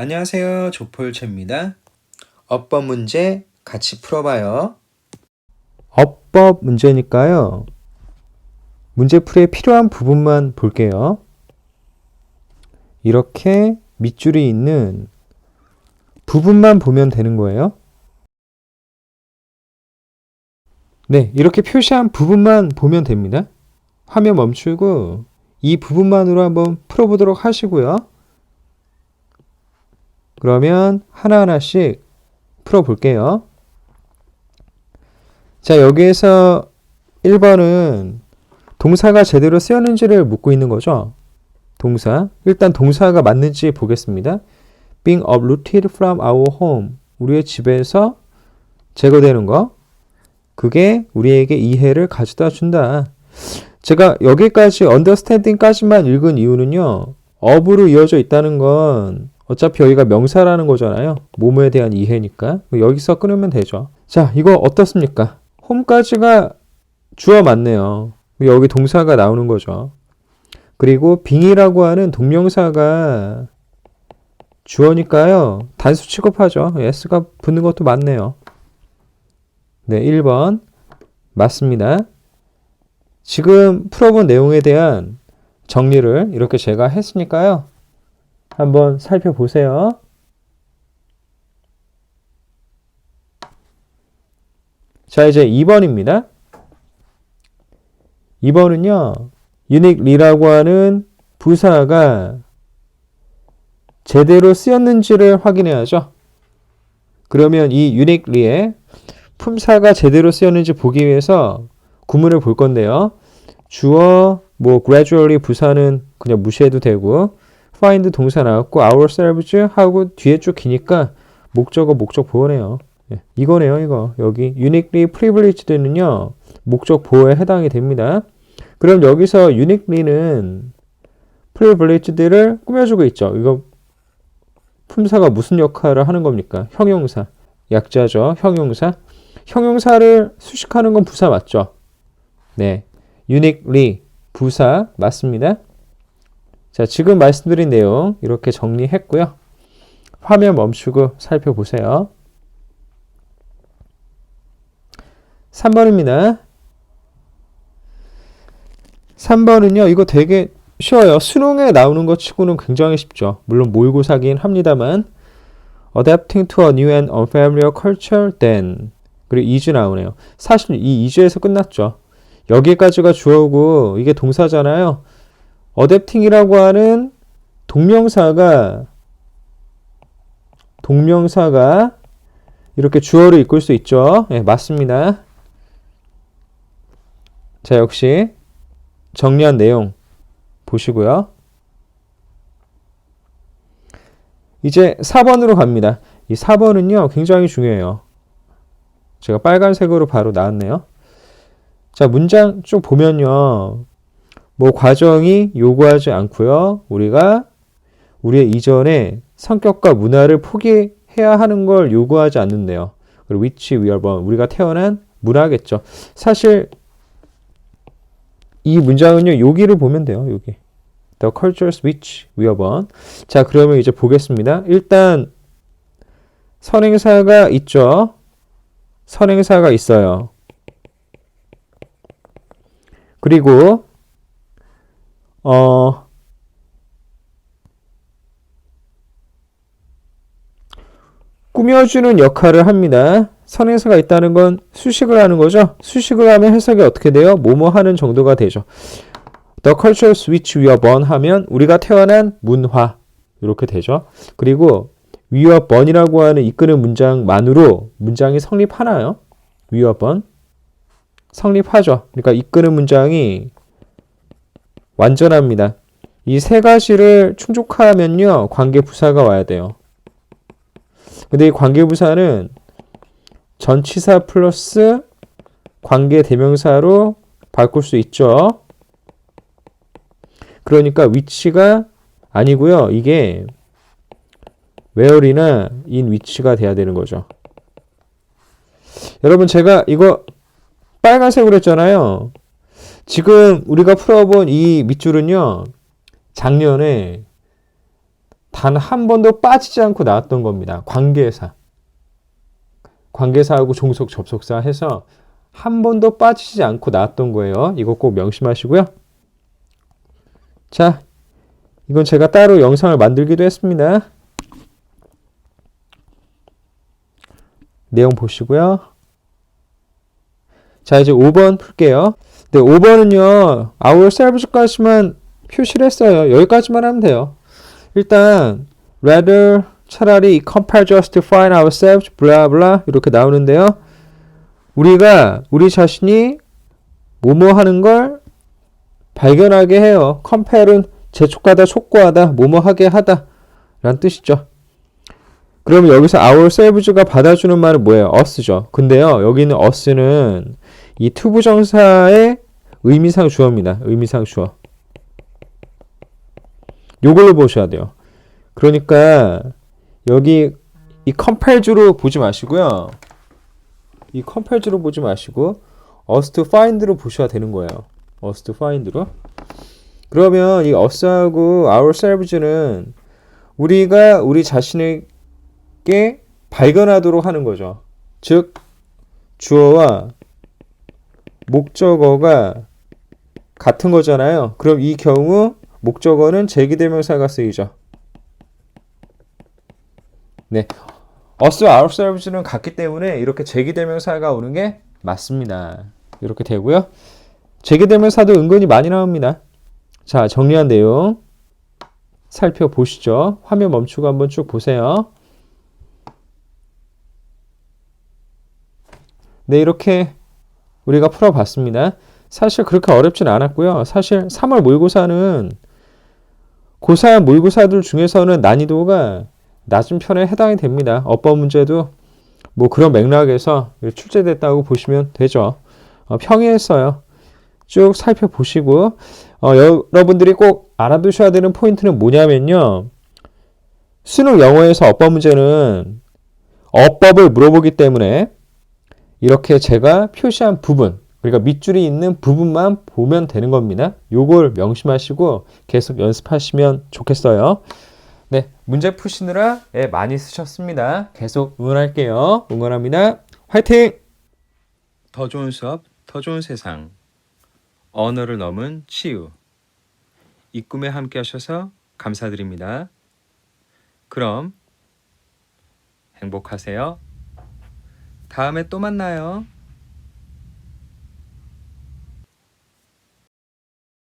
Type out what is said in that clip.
안녕하세요. 조폴체입니다. 어법 문제 같이 풀어봐요. 어법 문제니까요. 문제풀이에 필요한 부분만 볼게요. 이렇게 밑줄이 있는 부분만 보면 되는 거예요. 네, 이렇게 표시한 부분만 보면 됩니다. 화면 멈추고 이 부분만으로 한번 풀어보도록 하시고요. 그러면 하나하나씩 풀어볼게요. 자, 여기에서 1번은 동사가 제대로 쓰였는지를 묻고 있는 거죠. 동사. 일단 동사가 맞는지 보겠습니다. being uprooted from our home. 우리의 집에서 제거되는 거. 그게 우리에게 이해를 가져다 준다. 제가 여기까지 understanding까지만 읽은 이유는요. 업으로 이어져 있다는 건 어차피 여기가 명사라는 거잖아요. 뭐뭐에 대한 이해니까. 여기서 끊으면 되죠. 자, 이거 어떻습니까? 홈까지가 주어 맞네요. 여기 동사가 나오는 거죠. 그리고 빙이라고 하는 동명사가 주어니까요. 단수 취급하죠. s가 붙는 것도 맞네요. 네, 1번. 맞습니다. 지금 풀어본 내용에 대한 정리를 이렇게 제가 했으니까요. 한번 살펴보세요. 자, 이제 2번입니다. 2번은요, uniquely라고 하는 부사가 제대로 쓰였는지를 확인해야죠. 그러면 이 uniquely의 품사가 제대로 쓰였는지 보기 위해서 구문을 볼 건데요. 주어, 뭐 gradually 부사는 그냥 무시해도 되고 find 동사 나왔고 ourselves 하고 뒤에 쭉 기니까 목적어 목적 보호네요. 예, 이거네요, 이거. 여기 uniquely privileged는요. 목적 보호에 해당이 됩니다. 그럼 여기서 uniquely는 privileged를 꾸며주고 있죠. 이거 품사가 무슨 역할을 하는 겁니까? 형용사. 약자죠. 형용사. 형용사를 수식하는 건 부사 맞죠? 네. uniquely 부사 맞습니다. 자, 지금 말씀드린 내용 이렇게 정리했고요. 화면 멈추고 살펴보세요. 3번입니다. 3번은요, 이거 되게 쉬워요. 수능에 나오는 것 치고는 굉장히 쉽죠. 물론 모의고사긴 합니다만, adapting to a new and unfamiliar culture, then. 그리고 2주 나오네요. 사실 이 2주에서 끝났죠. 여기까지가 주어고, 이게 동사잖아요. Adapting이라고 하는 동명사가, 동명사가 이렇게 주어를 이끌 수 있죠. 네, 맞습니다. 자, 역시 정리한 내용 보시고요. 이제 4번으로 갑니다. 이 4번은요, 굉장히 중요해요. 제가 빨간색으로 바로 나왔네요. 자, 문장 쭉 보면요. 뭐 과정이 요구하지 않고요. 우리가 우리의 이전의 성격과 문화를 포기해야 하는 걸 요구하지 않는데요. 그리고 which we are born. 우리가 태어난 문화겠죠. 사실 이 문장은요. 여기를 보면 돼요. 여기. The cultures which we are born. 자, 그러면 이제 보겠습니다. 일단 선행사가 있죠. 선행사가 있어요. 그리고 어 꾸며주는 역할을 합니다. 선행사가 있다는 건 수식을 하는 거죠. 수식을 하면 해석이 어떻게 돼요? 뭐뭐 하는 정도가 되죠. The cultural switch we are born 하면 우리가 태어난 문화 이렇게 되죠. 그리고 we are born이라고 하는 이끄는 문장만으로 문장이 성립하나요? we are born 성립하죠. 그러니까 이끄는 문장이 완전합니다. 이 세 가지를 충족하면요 관계 부사가 와야 돼요. 근데 이 관계 부사는 전치사 플러스 관계 대명사로 바꿀 수 있죠. 그러니까 위치가 아니고요. 이게 where이나 in 위치가 돼야 되는 거죠. 여러분 제가 이거 빨간색으로 했잖아요. 지금 우리가 풀어본 이 밑줄은요. 작년에 단 한 번도 빠지지 않고 나왔던 겁니다. 관계사. 관계사하고 종속 접속사 해서 한 번도 빠지지 않고 나왔던 거예요. 이거 꼭 명심하시고요. 자, 이건 제가 따로 영상을 만들기도 했습니다. 내용 보시고요. 자, 이제 5번 풀게요. 네, 5번은요, ourselves까지만 표시를 했어요. 여기까지만 하면 돼요. 일단, rather, 차라리 compare just to find ourselves, blah, blah, 이렇게 나오는데요. 우리가, 우리 자신이 뭐뭐 하는 걸 발견하게 해요. compare은 재촉하다, 촉구하다, 뭐뭐 하게 하다. 라는 뜻이죠. 그러면 여기서 ourselves가 받아주는 말은 뭐예요? us죠. 근데요, 여기는 us는 이 투부 정사의 의미상 주어입니다. 의미상 주어. 요걸로 보셔야 돼요. 그러니까 여기 이 compare주로 보지 마시고요. 이 compare주로 보지 마시고 to find로 보셔야 되는 거예요. to find로. 그러면 이 us하고 ourselves는 우리가 우리 자신에게 발견하도록 하는 거죠. 즉 주어와 목적어가 같은 거잖아요. 그럼 이 경우 목적어는 제기대명사가 쓰이죠. 네. us와 ourselves는 같기 때문에 이렇게 제기대명사가 오는 게 맞습니다. 이렇게 되고요. 제기대명사도 은근히 많이 나옵니다. 자, 정리한 내용 살펴보시죠. 화면 멈추고 한번 쭉 보세요. 네, 이렇게 우리가 풀어봤습니다. 사실 그렇게 어렵진 않았고요. 사실 3월 모의고사는 고3 모의고사들 중에서는 난이도가 낮은 편에 해당이 됩니다. 어법 문제도 뭐 그런 맥락에서 출제됐다고 보시면 되죠. 어, 평이했어요. 쭉 살펴보시고 어, 여러분들이 꼭 알아두셔야 되는 포인트는 뭐냐면요. 수능 영어에서 어법 문제는 어법을 물어보기 때문에 이렇게 제가 표시한 부분, 그러니까 밑줄이 있는 부분만 보면 되는 겁니다. 요걸 명심하시고 계속 연습하시면 좋겠어요. 네, 문제 푸시느라 예, 많이 쓰셨습니다. 계속 응원할게요. 응원합니다. 화이팅! 더 좋은 수업, 더 좋은 세상. 언어를 넘은 치유. 이 꿈에 함께 하셔서 감사드립니다. 그럼 행복하세요. 다음에 또 만나요.